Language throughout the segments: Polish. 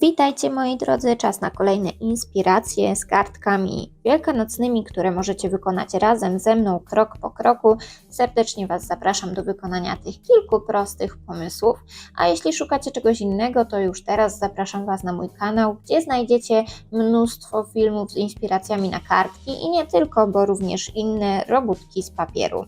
Witajcie moi drodzy, czas na kolejne inspiracje z kartkami wielkanocnymi, które możecie wykonać razem ze mną krok po kroku. Serdecznie Was zapraszam do wykonania tych kilku prostych pomysłów, a jeśli szukacie czegoś innego, to już teraz zapraszam Was na mój kanał, gdzie znajdziecie mnóstwo filmów z inspiracjami na kartki i nie tylko, bo również inne robótki z papieru.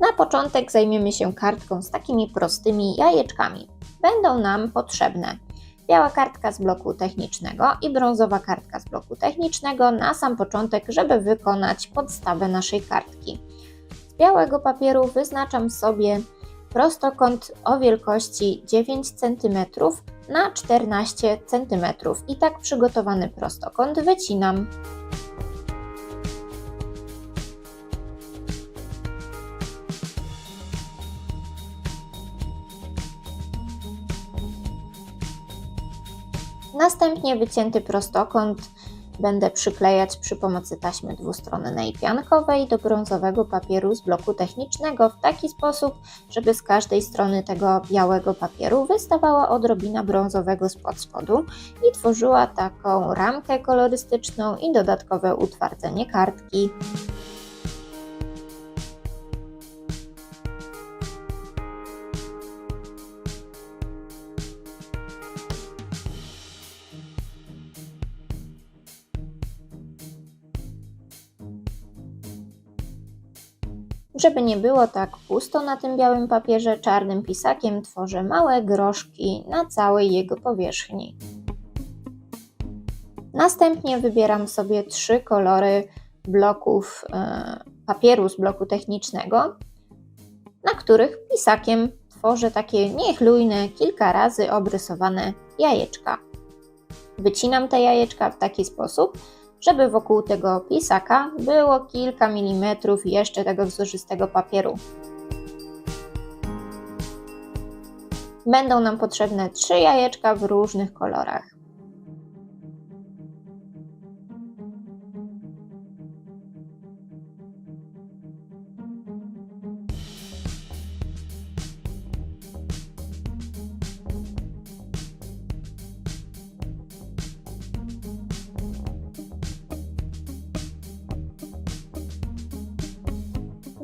Na początek zajmiemy się kartką z takimi prostymi jajeczkami będą nam potrzebne biała kartka z bloku technicznego i brązowa kartka z bloku technicznego na sam początek, żeby wykonać podstawę naszej kartki. Z białego papieru wyznaczam sobie prostokąt o wielkości 9 cm na 14 cm i tak przygotowany prostokąt wycinam. Następnie wycięty prostokąt będę przyklejać przy pomocy taśmy dwustronnej piankowej do brązowego papieru z bloku technicznego w taki sposób, żeby z każdej strony tego białego papieru wystawała odrobina brązowego spod spodu i tworzyła taką ramkę kolorystyczną i dodatkowe utwardzenie kartki. Żeby nie było tak pusto na tym białym papierze, czarnym pisakiem tworzę małe groszki na całej jego powierzchni. Następnie wybieram sobie trzy kolory bloków e, papieru z bloku technicznego, na których pisakiem tworzę takie niechlujne, kilka razy obrysowane jajeczka. Wycinam te jajeczka w taki sposób, żeby wokół tego pisaka było kilka milimetrów jeszcze tego wzorzystego papieru. Będą nam potrzebne trzy jajeczka w różnych kolorach.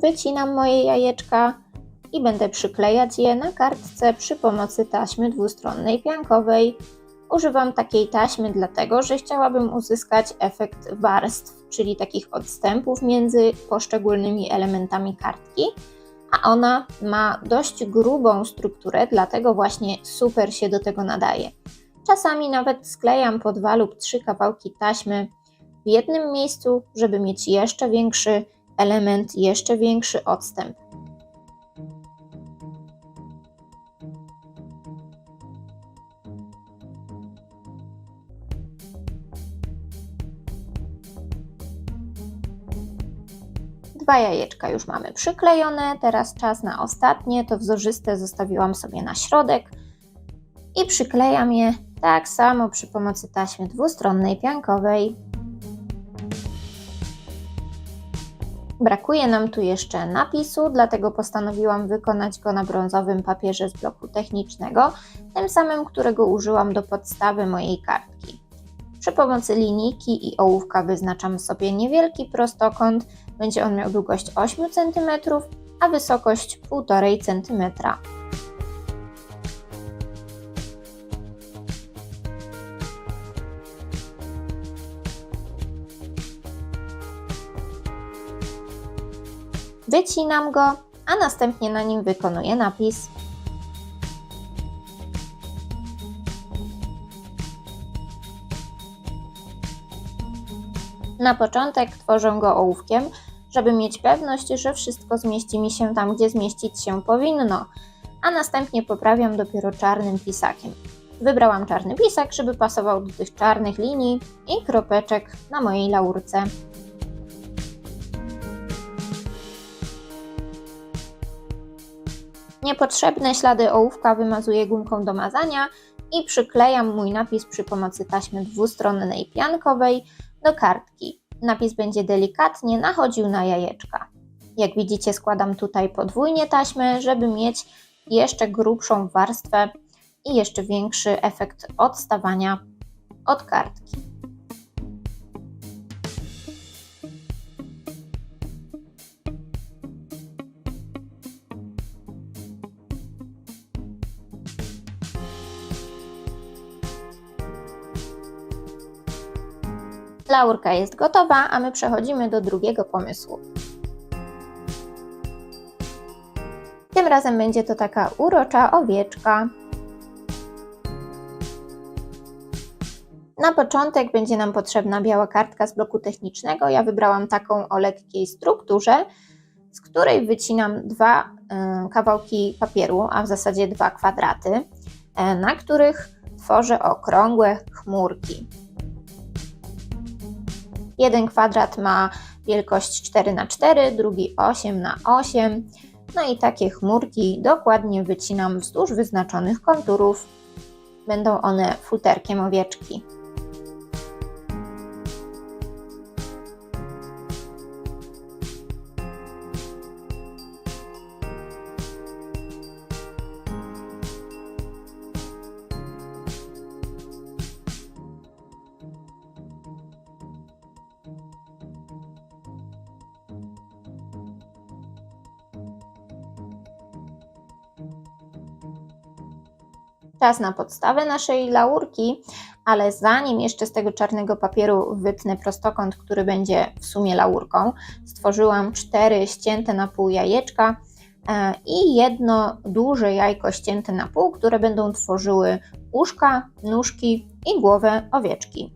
Wycinam moje jajeczka i będę przyklejać je na kartce przy pomocy taśmy dwustronnej piankowej. Używam takiej taśmy dlatego, że chciałabym uzyskać efekt warstw, czyli takich odstępów między poszczególnymi elementami kartki, a ona ma dość grubą strukturę, dlatego właśnie super się do tego nadaje. Czasami nawet sklejam po dwa lub trzy kawałki taśmy w jednym miejscu, żeby mieć jeszcze większy element jeszcze większy odstęp. Dwa jajeczka już mamy przyklejone, teraz czas na ostatnie, to wzorzyste zostawiłam sobie na środek i przyklejam je tak samo przy pomocy taśmy dwustronnej piankowej. Brakuje nam tu jeszcze napisu, dlatego postanowiłam wykonać go na brązowym papierze z bloku technicznego, tym samym, którego użyłam do podstawy mojej kartki. Przy pomocy linijki i ołówka wyznaczam sobie niewielki prostokąt, będzie on miał długość 8 cm, a wysokość 1,5 cm. Wycinam go, a następnie na nim wykonuję napis. Na początek tworzę go ołówkiem, żeby mieć pewność, że wszystko zmieści mi się tam, gdzie zmieścić się powinno, a następnie poprawiam dopiero czarnym pisakiem. Wybrałam czarny pisak, żeby pasował do tych czarnych linii i kropeczek na mojej laurce. Niepotrzebne ślady ołówka wymazuję gumką do mazania i przyklejam mój napis przy pomocy taśmy dwustronnej piankowej do kartki. Napis będzie delikatnie nachodził na jajeczka. Jak widzicie składam tutaj podwójnie taśmę, żeby mieć jeszcze grubszą warstwę i jeszcze większy efekt odstawania od kartki. Laurka jest gotowa, a my przechodzimy do drugiego pomysłu. Tym razem będzie to taka urocza owieczka. Na początek będzie nam potrzebna biała kartka z bloku technicznego. Ja wybrałam taką o lekkiej strukturze, z której wycinam dwa y, kawałki papieru, a w zasadzie dwa kwadraty, y, na których tworzę okrągłe chmurki. Jeden kwadrat ma wielkość 4 na 4, drugi 8 na 8. No i takie chmurki dokładnie wycinam wzdłuż wyznaczonych konturów. Będą one futerkiem owieczki. Czas na podstawę naszej laurki, ale zanim jeszcze z tego czarnego papieru wytnę prostokąt, który będzie w sumie laurką, stworzyłam cztery ścięte na pół jajeczka e, i jedno duże jajko ścięte na pół, które będą tworzyły uszka, nóżki i głowę owieczki.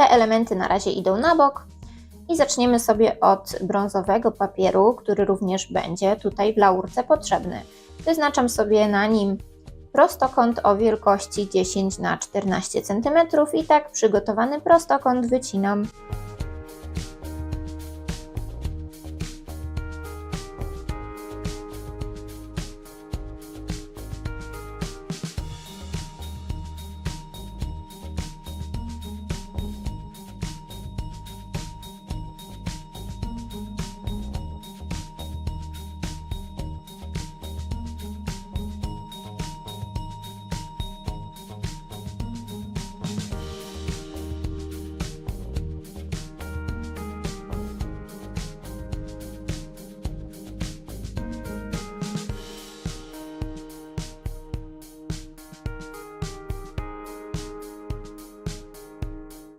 Te elementy na razie idą na bok i zaczniemy sobie od brązowego papieru, który również będzie tutaj w laurce potrzebny. Wyznaczam sobie na nim prostokąt o wielkości 10 na 14 cm i tak przygotowany prostokąt wycinam.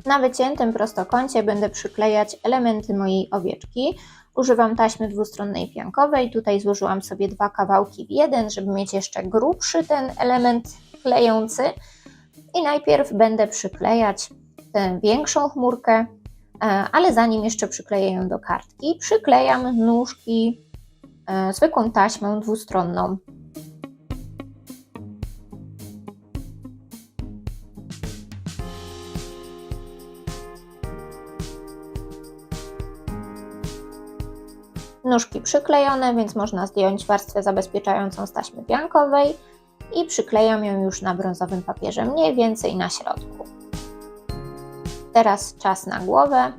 Na wyciętym prostokącie będę przyklejać elementy mojej owieczki. Używam taśmy dwustronnej piankowej. Tutaj złożyłam sobie dwa kawałki w jeden, żeby mieć jeszcze grubszy ten element klejący. I najpierw będę przyklejać tę większą chmurkę, e, ale zanim jeszcze przykleję ją do kartki, przyklejam nóżki e, zwykłą taśmą dwustronną. Nóżki przyklejone, więc można zdjąć warstwę zabezpieczającą z taśmy piankowej i przyklejam ją już na brązowym papierze, mniej więcej na środku. Teraz czas na głowę.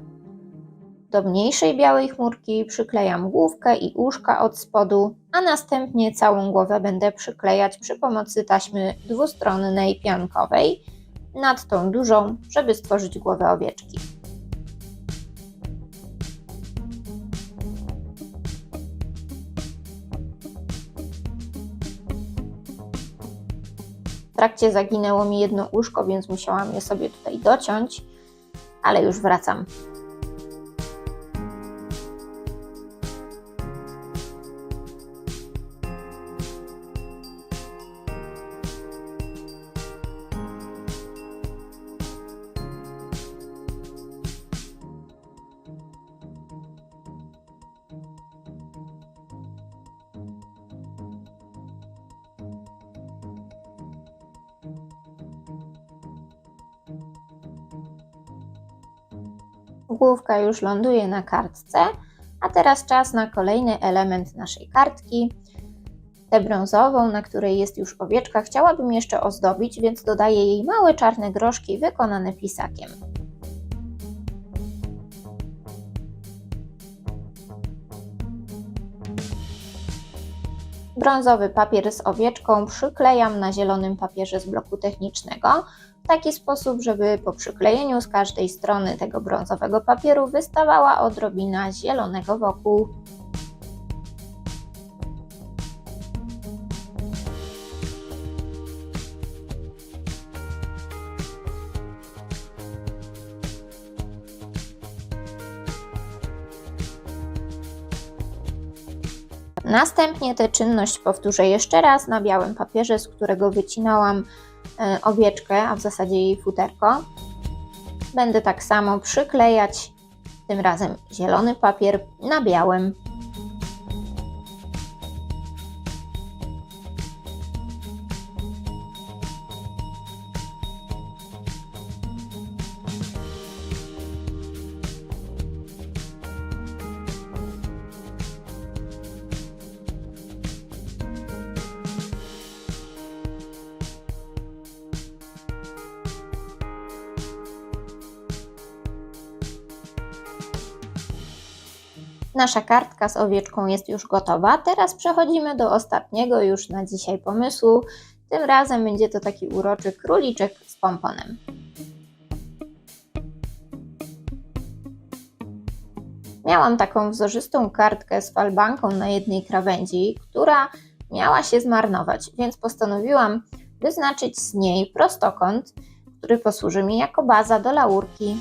Do mniejszej białej chmurki przyklejam główkę i uszka od spodu, a następnie całą głowę będę przyklejać przy pomocy taśmy dwustronnej piankowej nad tą dużą, żeby stworzyć głowę owieczki. Trakcie zaginęło mi jedno uszko, więc musiałam je sobie tutaj dociąć, ale już wracam. Główka już ląduje na kartce, a teraz czas na kolejny element naszej kartki. Tę brązową, na której jest już owieczka, chciałabym jeszcze ozdobić, więc dodaję jej małe czarne groszki wykonane pisakiem. Brązowy papier z owieczką przyklejam na zielonym papierze z bloku technicznego w taki sposób, żeby po przyklejeniu z każdej strony tego brązowego papieru wystawała odrobina zielonego wokół. Następnie tę czynność powtórzę jeszcze raz na białym papierze, z którego wycinałam owieczkę, a w zasadzie jej futerko. Będę tak samo przyklejać, tym razem zielony papier na białym. Nasza kartka z owieczką jest już gotowa. Teraz przechodzimy do ostatniego już na dzisiaj pomysłu. Tym razem będzie to taki uroczy króliczek z pomponem. Miałam taką wzorzystą kartkę z falbanką na jednej krawędzi, która miała się zmarnować, więc postanowiłam wyznaczyć z niej prostokąt, który posłuży mi jako baza do laurki.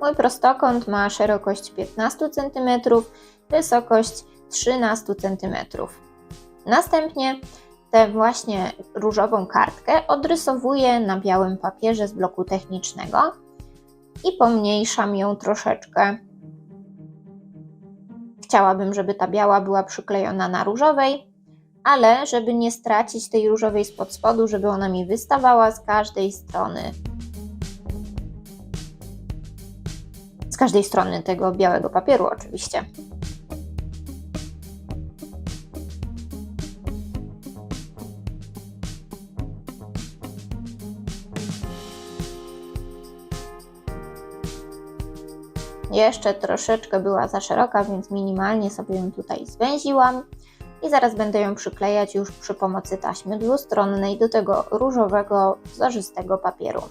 Mój prostokąt ma szerokość 15 cm, wysokość 13 cm. Następnie tę właśnie różową kartkę odrysowuję na białym papierze z bloku technicznego i pomniejszam ją troszeczkę. Chciałabym, żeby ta biała była przyklejona na różowej, ale żeby nie stracić tej różowej spod spodu, żeby ona mi wystawała z każdej strony każdej strony tego białego papieru, oczywiście. Jeszcze troszeczkę była za szeroka, więc minimalnie sobie ją tutaj zwęziłam i zaraz będę ją przyklejać już przy pomocy taśmy dwustronnej do tego różowego, wzorzystego papieru.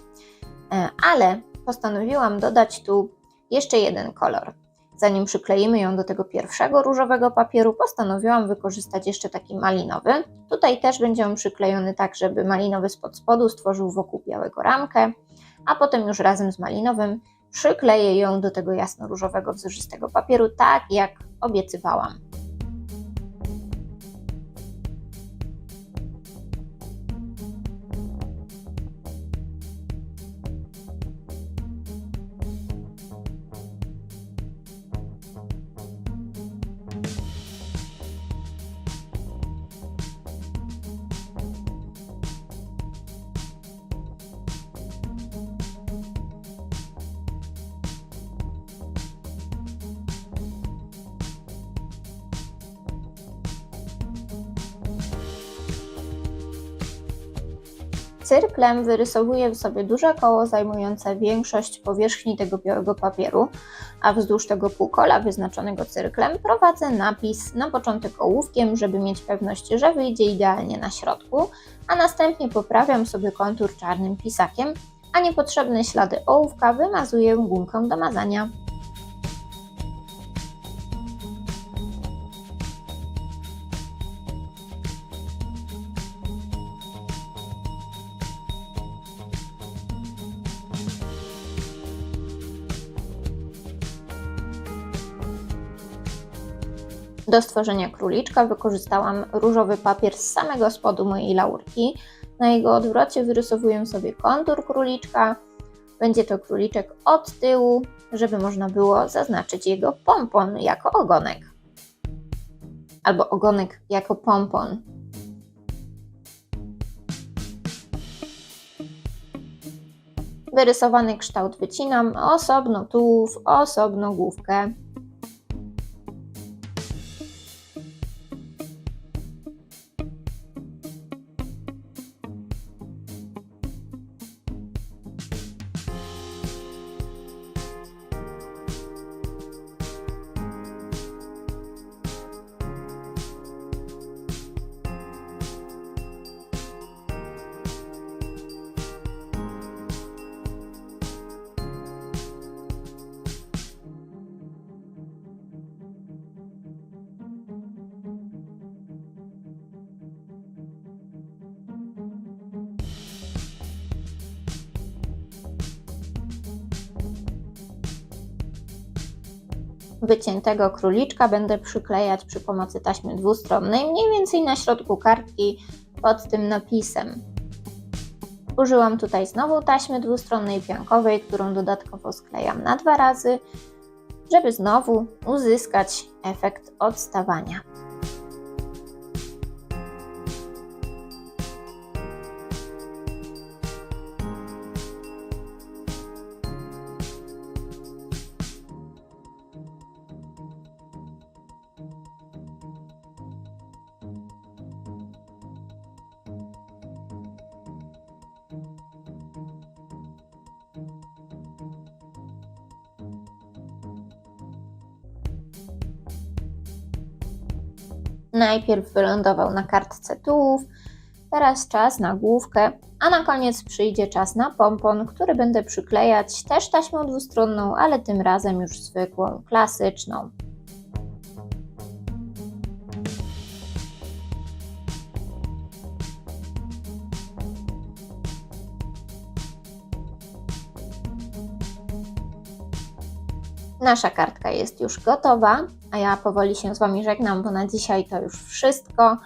E, ale postanowiłam dodać tu jeszcze jeden kolor. Zanim przykleimy ją do tego pierwszego różowego papieru, postanowiłam wykorzystać jeszcze taki malinowy. Tutaj też będzie on przyklejony tak, żeby malinowy spod spodu stworzył wokół białego ramkę, a potem już razem z malinowym przykleję ją do tego jasno-różowego wzorzystego papieru, tak jak obiecywałam. Cyrklem wyrysowuję sobie duże koło zajmujące większość powierzchni tego białego papieru, a wzdłuż tego półkola wyznaczonego cyrklem prowadzę napis na początek ołówkiem, żeby mieć pewność, że wyjdzie idealnie na środku, a następnie poprawiam sobie kontur czarnym pisakiem, a niepotrzebne ślady ołówka wymazuję gumką do mazania. Do stworzenia króliczka wykorzystałam różowy papier z samego spodu mojej laurki. Na jego odwrocie wyrysowuję sobie kontur króliczka. Będzie to króliczek od tyłu, żeby można było zaznaczyć jego pompon jako ogonek. Albo ogonek jako pompon. Wyrysowany kształt wycinam, osobno tułów, osobno główkę. Wyciętego króliczka będę przyklejać przy pomocy taśmy dwustronnej, mniej więcej na środku kartki pod tym napisem. Użyłam tutaj znowu taśmy dwustronnej piankowej, którą dodatkowo sklejam na dwa razy, żeby znowu uzyskać efekt odstawania. Najpierw wylądował na kartce tułów, teraz czas na główkę, a na koniec przyjdzie czas na pompon, który będę przyklejać też taśmą dwustronną, ale tym razem już zwykłą, klasyczną. Nasza kartka jest już gotowa, a ja powoli się z Wami żegnam, bo na dzisiaj to już wszystko.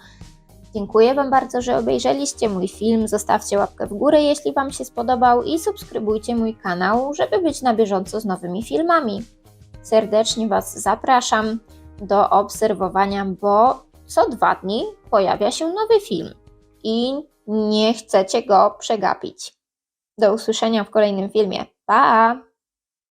Dziękuję Wam bardzo, że obejrzeliście mój film. Zostawcie łapkę w górę, jeśli Wam się spodobał i subskrybujcie mój kanał, żeby być na bieżąco z nowymi filmami. Serdecznie Was zapraszam do obserwowania, bo co dwa dni pojawia się nowy film i nie chcecie go przegapić. Do usłyszenia w kolejnym filmie. Pa!